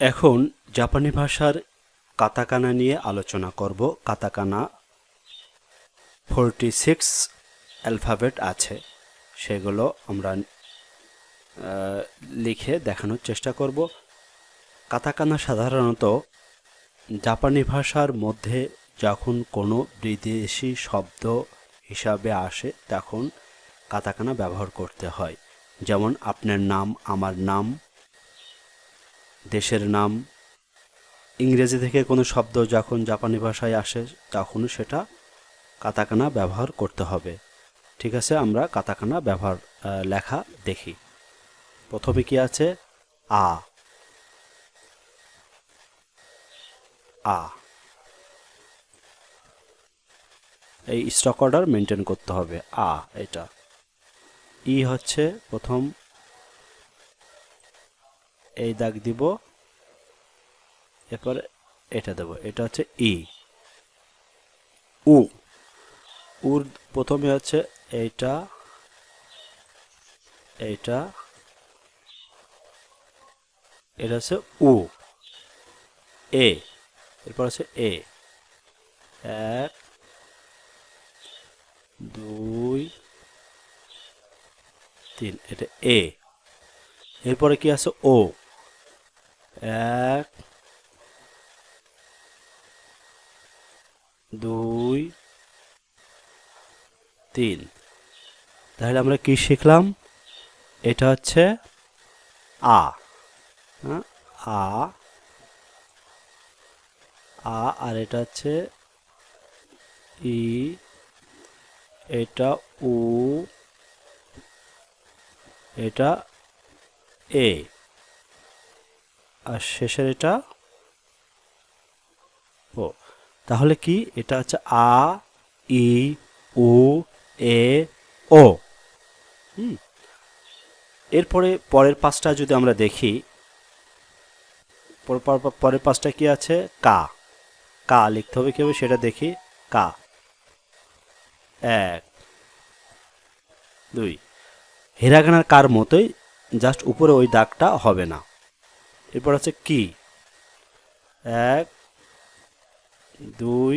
এখন জাপানি ভাষার কাতাকানা নিয়ে আলোচনা করব। কাতাকানা ফোরটি সিক্স অ্যালফাবেট আছে। সেগুলো আমরা লিখে দেখানোর চেষ্টা করব। কাতাকানা সাধারণত জাপানি ভাষার মধ্যে যখন কোনো বিদেশি শব্দ হিসাবে আসে, তখন কাতাকানা ব্যবহার করতে হয়। যেমন, আপনার নাম, আমার নাম দেশের নাম ইংরেজি থেকে কোনো শব্দ যখন জাপানি ভাষায় আসে, তখন সেটা কাতাকানা ব্যবহার করতে হবে। ঠিক আছে, আমরা কাতাকানা ব্যবহার লেখা দেখি। প্রথমে কি আছে? আ। আ। এই স্টক অর্ডার মেনটেন করতে হবে। আ, এটা। ই হচ্ছে প্রথম এই দাগ দিব এরপরে এটা দেব। এটা হচ্ছে ই উ। উর প্রথমে হচ্ছে এইটা এইটা এটা হচ্ছে উ। এ। এরপর হচ্ছে এ। এক দুই তিন। এটা এ। এরপরে কি আছে ও? এক, দুই, তিন। তাহলে আমরা কি শিখলাম? এটা হচ্ছে আ। হ্যাঁ আ আ, আর এটা হচ্ছে ই, এটা উ, এটা এ। আর শেষের এটা ও। তাহলে কি? এটা হচ্ছে আ, ই, উ, এ, ও। হুম। এরপরে পরের পাঁচটা যদি আমরা দেখি, পর- পর- পর- পরের পাঁচটা কি আছে? কা। কা লিখতে হবে কীভাবে? সেটা দেখি। কা। এক, দুই। হিরাগানার কার মতোই জাস্ট উপরে ওই দাগটা হবে না। এরপর আছে কি? এক, দুই,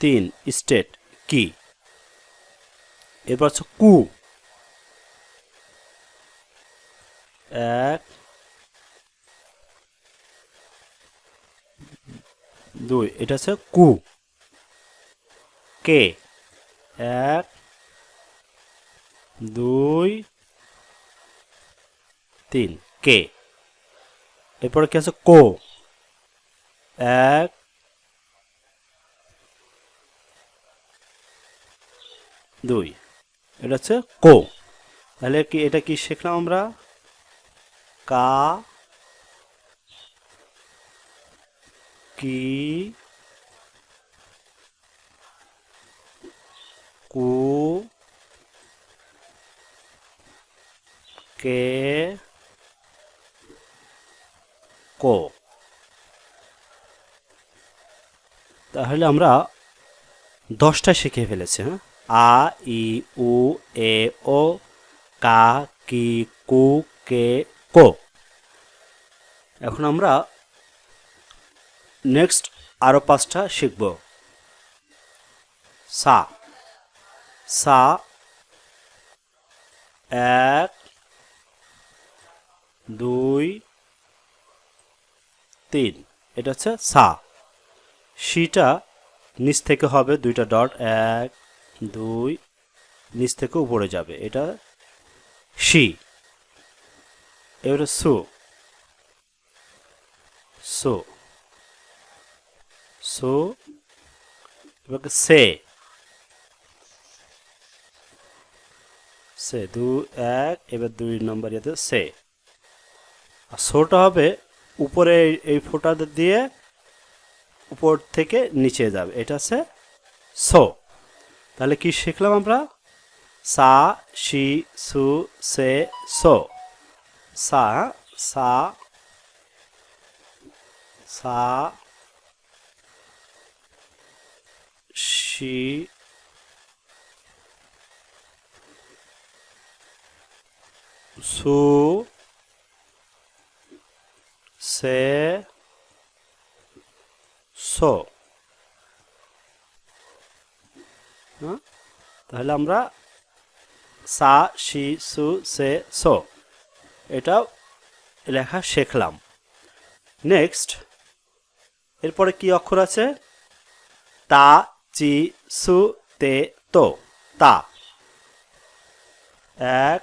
তিন, স্টেট, কি? এরপর হচ্ছে কু। এক, দুই, এটা হচ্ছে কু। কে? এক, দুই তিন। কে? এরপরে কি আছে? কো। এক। দুই। এটা হচ্ছে কো। তাহলে কি এটা কি শিখলাম আমরা? কা কি কু কে কো। তাহলে আমরা দশটা শিখে ফেলেছি হ্যাঁ? আ, ই, উ, এ, ও, কা, কি, কু, কে, কো। এখন আমরা নেক্সট আরও পাঁচটা শিখব। সা। সা, এক, দুই তিন। এটা হচ্ছে সা। শিটা নিচ থেকে হবে দুইটা ডট। এক, দুই, নিচ থেকে উপরে যাবে। এটা শি এবারে সু। সো। সো। এবার সে। সে, দু, এক, এবার দুই নম্বর ইয়েতে সে। আর সোটা হবে উপরে এই- ফোঁটা দিয়ে উপর থেকে নিচে যাবে। এটা হচ্ছে সো। তাহলে কি শিখলাম আমরা? সা, শি, সু, সে, সো। সা সা সা, শি, সু সে সো। হ্যাঁ? তাহলে আমরা সা, শি, সু, সে, সো, এটা লেখা শিখলাম। নেক্সট, এরপরে কি অক্ষর আছে? তা, চি, সু, তে, তো, তা। এক,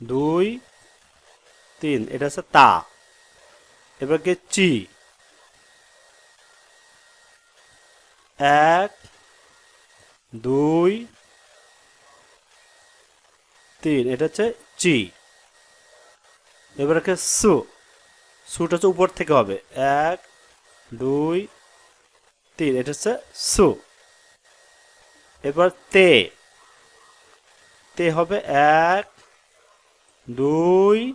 দুই তিন, এটা হচ্ছে তা। এবার কি চি? এক, দুই, তিন, এটা হচ্ছে চি। এবার কি সু? সুটা হচ্ছে উপর থেকে হবে। এক, দুই, তিন, এটা হচ্ছে সু। এবার তে। তে হবে এক, দুই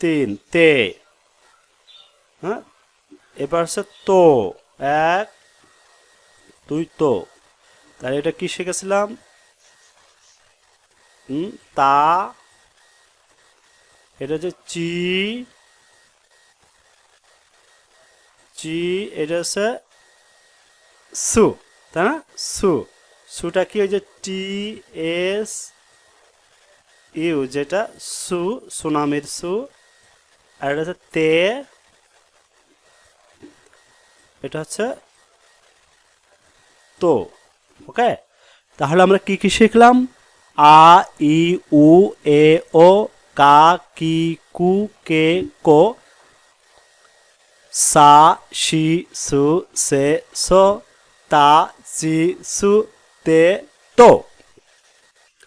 তিন, তে। হ্যাঁ? এবার হচ্ছে তো। এক, দুই, তো। তাহলে এটা কি শিখেছিলাম? তা। এটা হচ্ছে চি। চি, এটা হচ্ছে সু, তাই না? সু। সুটা কি যে টি, এস, ইউ, যেটা সু, সুনামির সু। আর এটা হচ্ছে তে। এটা হচ্ছে তো, ওকে? তাহলে আমরা কি কি শিখলাম? আ, ই, উ, এ, ও, কা, কি, কু, কে, কো, সা, শি, সু, সে, সো, তা, চি, সু, তে, তো।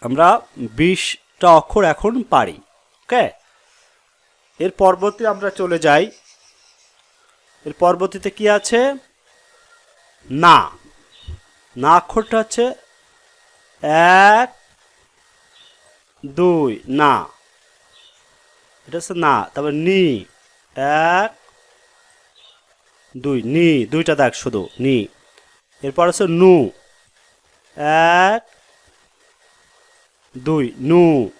আমরা বিশটা অক্ষর এখন পারি, ওকে? এর পরবর্তী আমরা চলে যাই। এর পরবর্তীতে কি আছে? না। না অক্ষরটা হচ্ছে এক, দুই, না। এটা হচ্ছে না, তারপর নি। এক, দুই, নি। দুইটা দাগ শুধু, নি। এরপর হচ্ছে নু। এক, দুই, নু।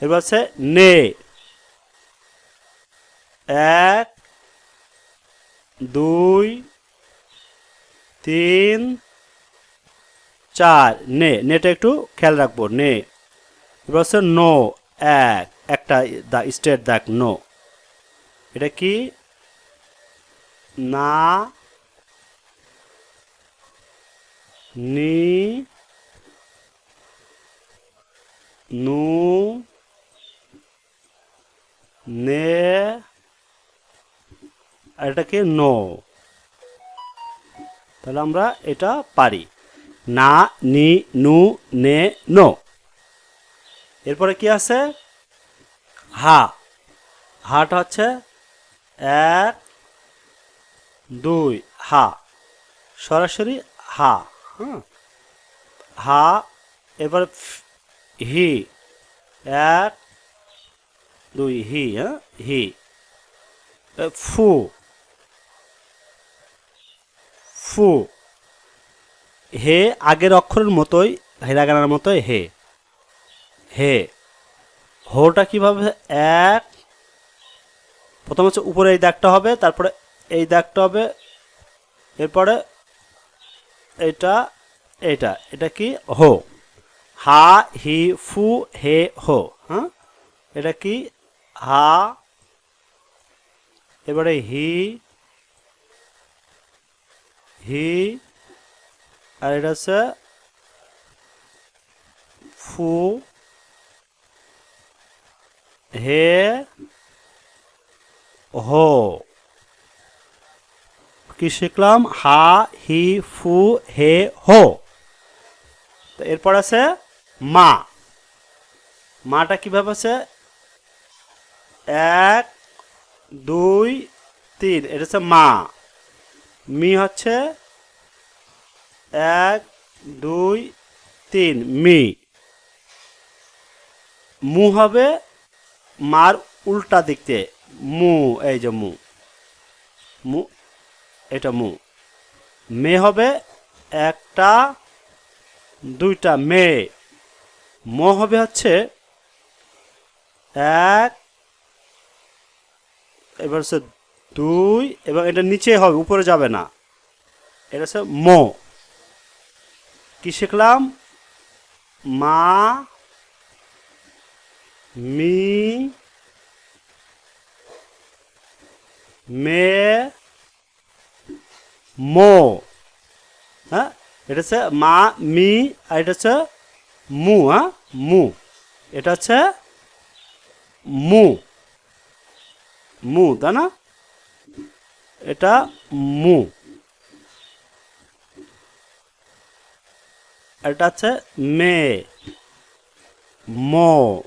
এরপর হচ্ছে নে। এক, দুই, তিন, চার। নে, নেটা একটু খেয়াল রাখব। নে। এবার হচ্ছে নো, এক। একটা দা, স্টেট দাগ নো। এটা কি? না। নি। নু। নে। আর এটা কি নো। তাহলে আমরা এটা পারি। না, নি, নু, নে, নো। এরপরে কি আছে? হা। হাটা হচ্ছে এক, দুই, হা। সরাসরি হা হ্যাঁ হা, এবার হি। এক, দুই, হি হ্যাঁ হি। ফু। ফু। হে আগের অক্ষরের মতোই, হেরাগানার মতোই হে। হে। হোটা কীভাবে? এক। প্রথম হচ্ছে উপরে এই দাগটা হবে, তারপরে এই দাগটা হবে, এরপরে এটা এটা। এটা কি? হো। হা, হি, ফু, হে, হো। হ্যাঁ? এটা কি? হা। এবারে হি হি, আর এটা হচ্ছে ফু, হে, হো। কি শিখলাম? হা, হি, ফু, হে, হো। তো এরপর আছে মা। মাটা কীভাবে আছে? এক, দুই, তিন। এটা হচ্ছে মা। মি হচ্ছে এক, দুই, তিন, মি। মু হবে মার উল্টা দিকতে। মু, এই যে মু। মু, এটা মু। মে হবে একটা, দুইটা মে। ম হবে হচ্ছে এক, এবার হচ্ছে দুই, এবং এটা নিচে হবে, উপরে যাবে না। এটা হচ্ছে মো। কি শিখলাম? মা, মি, মে, মো। হ্যাঁ? এটা হচ্ছে মা, মি, আর এটা হচ্ছে মু হ্যাঁ? মু। এটা হচ্ছে মু। মু, তাই না? এটা মু। এটা হচ্ছে মে। মো।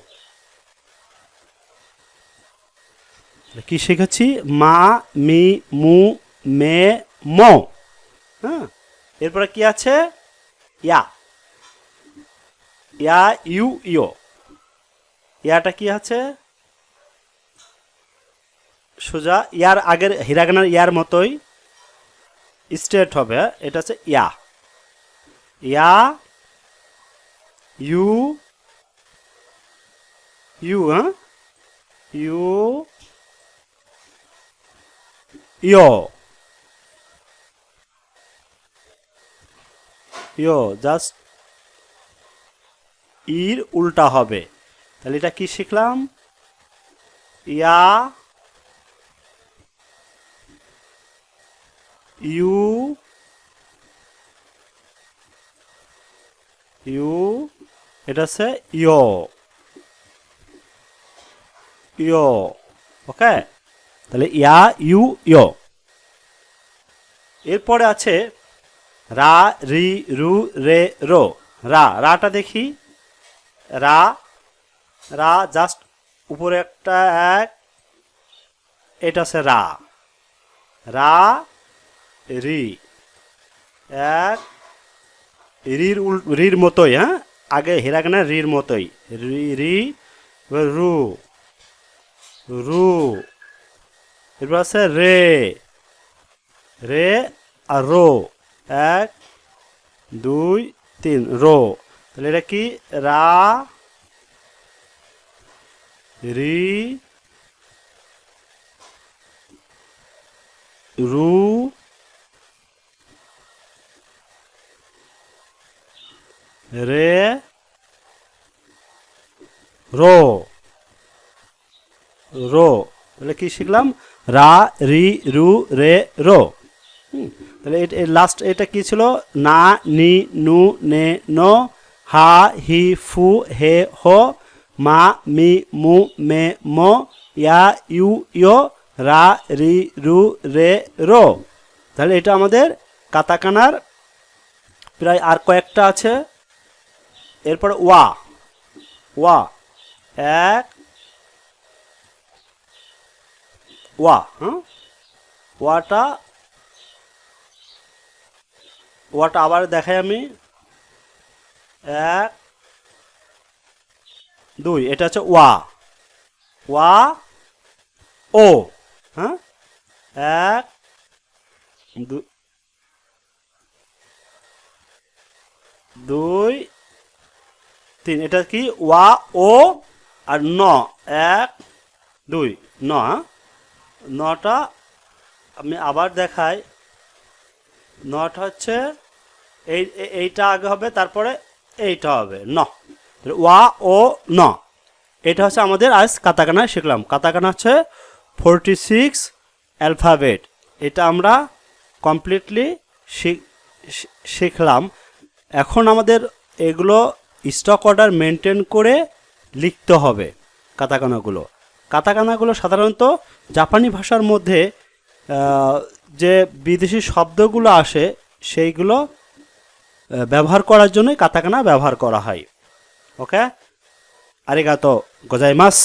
কি শিখেছি মা, মি, মু, মে, মো। হ্যাঁ? এরপরে কি আছে? ইয়া। ইয়া, ইউ ইয়াটা কি আছে? সোজা, ইয়ার আগের, হিরাগানার ইয়ার মতোই স্ট্রেট হবে? এটা হচ্ছে ইয়া। ইয়া, ইউ ইউ হ্যাঁ? ইউ, ইয়। ইয় জাস্ট ইর উল্টা হবে। তাহলে এটা কি শিখলাম? ইয়া ইউ ইউ, এটা হচ্ছে ইয়। ইয়, ওকে? তাহলে ইয়া, ইউ, ইয়। এরপরে আছে রা, রি, রু, রে, রো। রা, রাটা দেখি। রা রা জাস্ট উপরে একটা এক, এটা আছে রা। রা রি এক রির উল, রির মতোই হ্যাঁ? আগে হিরাগানা রির মতোই। রি রি রু। রু। এরপর আছে রে। রে আর রো। এক, দুই, তিন, রো। তাহলে এটা কি? রা। রি। রু। রে রো রো, তাহলে কি শিখলাম? রা, রি, রু, রে, রো। তাহলে লাস্ট এটা কি ছিল? না, নি, নু, নে, নো, হা, হি, ফু, হে, হো, মা, মি, মু, মে, মো, ইয়া, ইউ, ইয়, রা, রি, রু, রে, রো। তাহলে এটা আমাদের কাতাকানার প্রায় আর কয়েকটা আছে। এরপর ওয়া। ওয়া। এক। ওয়া। হুম? ওয়াটা। ওয়াটা আবার দেখাই আমি। এক। দুই। এটা হচ্ছে ওয়া। ওয়া। ও। হ্যাঁ এক। দুই তিন, এটা কি? ওয়া, ও, আর ন, এক, দুই, ন হ্যাঁ? নটা, আমি আবার দেখাই। নটা হচ্ছে, এই এইটা আগে হবে, তারপরে এইটা হবে, ন। ওয়া, ও, ন। এটা হচ্ছে আমাদের আজ কাতাকানা শিখলাম। কাতাকানা হচ্ছে ফোরটি সিক্স অ্যালফাবেট। এটা আমরা কমপ্লিটলি শিখলাম। এখন আমাদের এগুলো স্টক অর্ডার মেনটেন করে লিখতে হবে কাতাকানাগুলো। কাতাকানাগুলো সাধারণত জাপানি ভাষার মধ্যে যে বিদেশি শব্দগুলো আসে, সেইগুলো ব্যবহার করার জন্যই কাতাকানা ব্যবহার করা হয়। ওকে? আরিগাতো গোজাইমাস।